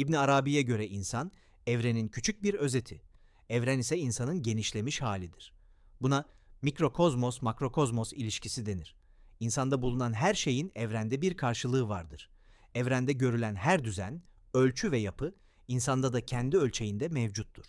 İbn Arabi'ye göre insan evrenin küçük bir özeti. Evren ise insanın genişlemiş halidir. Buna mikrokozmos makrokozmos ilişkisi denir. İnsanda bulunan her şeyin evrende bir karşılığı vardır. Evrende görülen her düzen, ölçü ve yapı insanda da kendi ölçeğinde mevcuttur.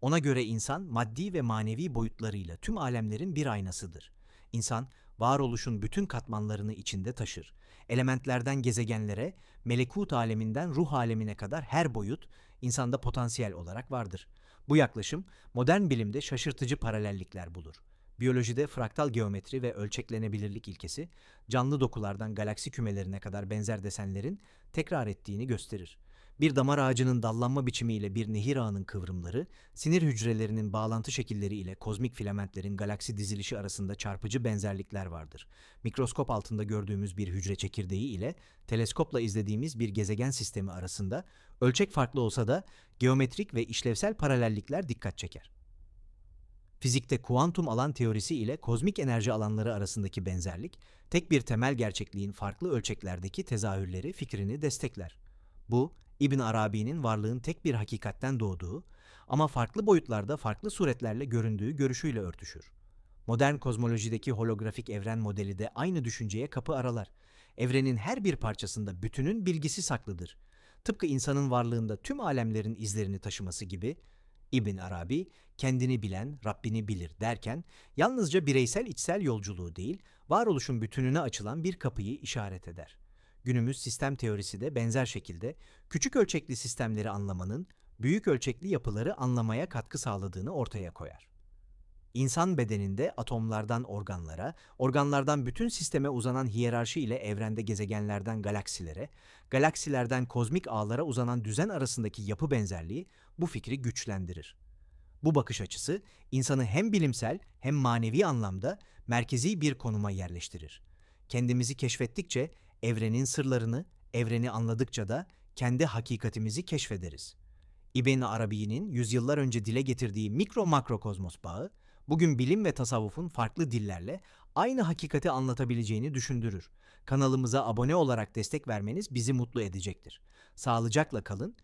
Ona göre insan maddi ve manevi boyutlarıyla tüm alemlerin bir aynasıdır. İnsan varoluşun bütün katmanlarını içinde taşır. Elementlerden gezegenlere, melekut aleminden ruh alemine kadar her boyut insanda potansiyel olarak vardır. Bu yaklaşım modern bilimde şaşırtıcı paralellikler bulur. Biyolojide fraktal geometri ve ölçeklenebilirlik ilkesi, canlı dokulardan galaksi kümelerine kadar benzer desenlerin tekrar ettiğini gösterir. Bir damar ağacının dallanma biçimiyle bir nehir ağının kıvrımları, sinir hücrelerinin bağlantı şekilleri ile kozmik filamentlerin galaksi dizilişi arasında çarpıcı benzerlikler vardır. Mikroskop altında gördüğümüz bir hücre çekirdeği ile teleskopla izlediğimiz bir gezegen sistemi arasında ölçek farklı olsa da geometrik ve işlevsel paralellikler dikkat çeker. Fizikte kuantum alan teorisi ile kozmik enerji alanları arasındaki benzerlik, tek bir temel gerçekliğin farklı ölçeklerdeki tezahürleri fikrini destekler. Bu, İbn Arabi'nin varlığın tek bir hakikatten doğduğu ama farklı boyutlarda farklı suretlerle göründüğü görüşüyle örtüşür. Modern kozmolojideki holografik evren modeli de aynı düşünceye kapı aralar. Evrenin her bir parçasında bütünün bilgisi saklıdır. Tıpkı insanın varlığında tüm alemlerin izlerini taşıması gibi İbn Arabi kendini bilen Rabbini bilir derken yalnızca bireysel içsel yolculuğu değil, varoluşun bütününe açılan bir kapıyı işaret eder. Günümüz sistem teorisi de benzer şekilde küçük ölçekli sistemleri anlamanın büyük ölçekli yapıları anlamaya katkı sağladığını ortaya koyar. İnsan bedeninde atomlardan organlara, organlardan bütün sisteme uzanan hiyerarşi ile evrende gezegenlerden galaksilere, galaksilerden kozmik ağlara uzanan düzen arasındaki yapı benzerliği bu fikri güçlendirir. Bu bakış açısı insanı hem bilimsel hem manevi anlamda merkezi bir konuma yerleştirir. Kendimizi keşfettikçe evrenin sırlarını, evreni anladıkça da kendi hakikatimizi keşfederiz. İbn Arabi'nin yüzyıllar önce dile getirdiği mikro makro kozmos bağı, bugün bilim ve tasavvufun farklı dillerle aynı hakikati anlatabileceğini düşündürür. Kanalımıza abone olarak destek vermeniz bizi mutlu edecektir. Sağlıcakla kalın,